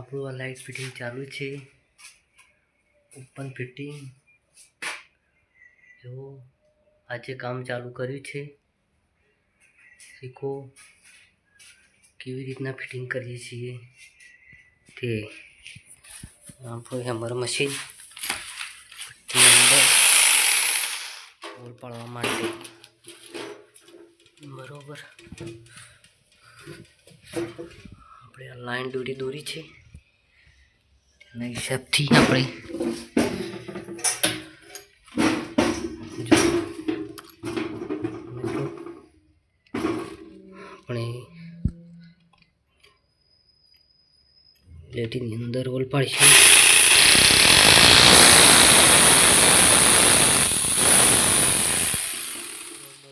આપણું આ light fitting ચાલુ છે. ઓપન ફિટિંગ જો, આજે કામ ચાલુ કર્યું છે. શીખો કેવી રીતના ફિટિંગ કરીએ છીએ. તે આપણું હેમર મશીન ભઠ્ઠીની અંદર હોલ પાડવા માટે. બરોબર. આપણે આ લાઈન દોરી દોરી છે. તેના હિસાબથી આપણે આપણે પ્લેટની અંદર ઓલ પાડીશું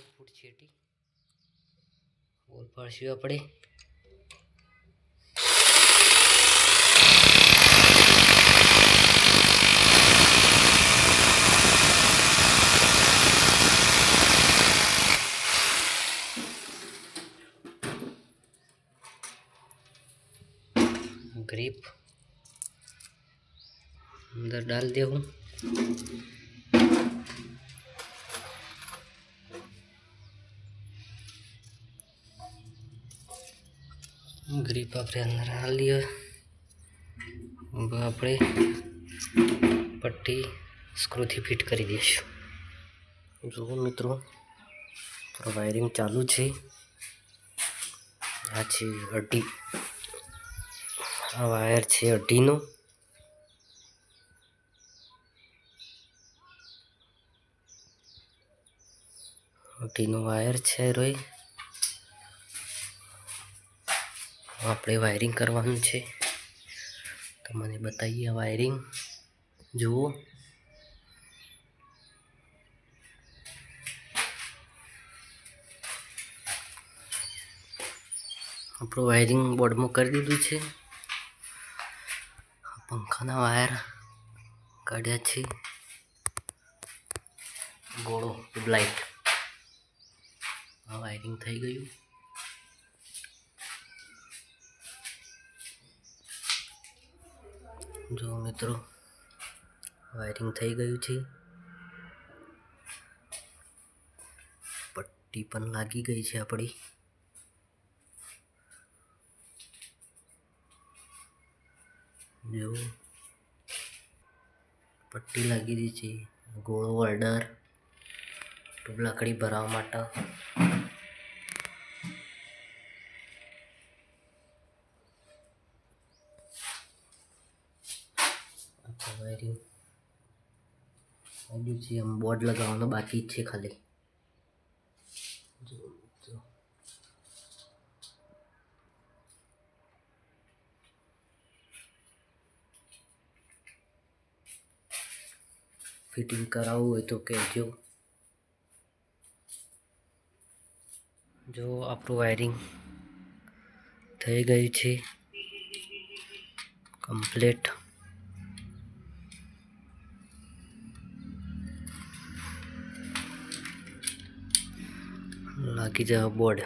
ફૂટ છેટી ઓલ પાડશું આપણે ग्रिप अंदर डाल दे हूँ ગ્રીપ આપણે અંદર હાલી હવે આપણે પટ્ટી સ્ક્રૂથી ફિટ કરી દઈશું જુઓ મિત્રો વાયરિંગ ચાલુ છે આ છે અઢી આ વાયર છે અઢીનો. અઢીનો વાયર છે રોય. આપણે વાયરિંગ કરવાનું છે. તો મને બતાવીએ વાયરિંગ. જુઓ. આપણું વાયરિંગ બોર્ડમાં કરી દીધું છે. પંખાના વાયર કાઢ્યા છે. ગોળો ટ્યુબલાઇટ આ વાયરિંગ થઈ ગયું. જો મિત્રો વાયરિંગ થઈ ગયું છે. પટ્ટી પણ લાગી ગઈ છે આપણી. જો પટ્ટી લાગી રહી છે, ગોળો ટ્યુબ લાકડી ભરાવા માટે. વાયરિંગ. બોર્ડ લગાવવાનો બાકી છે ખાલી જો મિત્રો. ફિટિંગ કરાવવું હોય તો કહેજો. જો આપણું વાયરિંગ થઈ ગયું છે. કમ્પ્લીટ. લાગી જવા બોર્ડ.